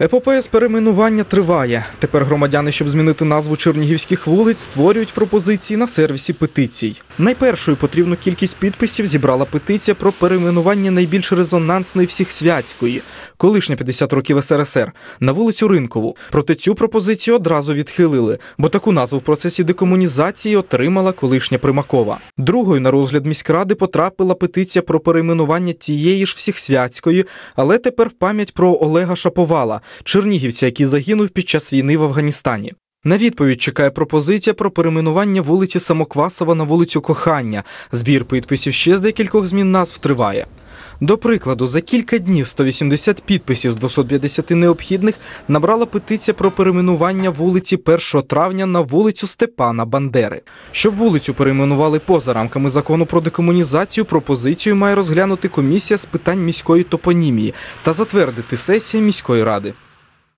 Епопея з перейменування триває. Тепер громадяни, щоб змінити назву чернігівських вулиць, створюють пропозиції на сервісі петицій. Найпершою потрібну кількість підписів зібрала петиція про перейменування найбільш резонансної всіх святської, колишня 50 років СРСР, на вулицю Ринкову. Проте цю пропозицію одразу відхилили, бо таку назву в процесі декомунізації отримала колишня Примакова. Другою на розгляд міськради потрапила петиція про перейменування тієї ж всіхсвятської, але тепер в пам'ять про Олега Шаповала, чернігівця, який загинув під час війни в Афганістані. На відповідь чекає пропозиція про перейменування вулиці Самоквасова на вулицю Кохання. Збір підписів ще з декількох змін назв триває. До прикладу, за кілька днів 180 підписів з 250 необхідних набрала петиція про перейменування вулиці 1 травня на вулицю Степана Бандери. Щоб вулицю перейменували поза рамками закону про декомунізацію, пропозицію має розглянути комісія з питань міської топонімії та затвердити сесія міської ради.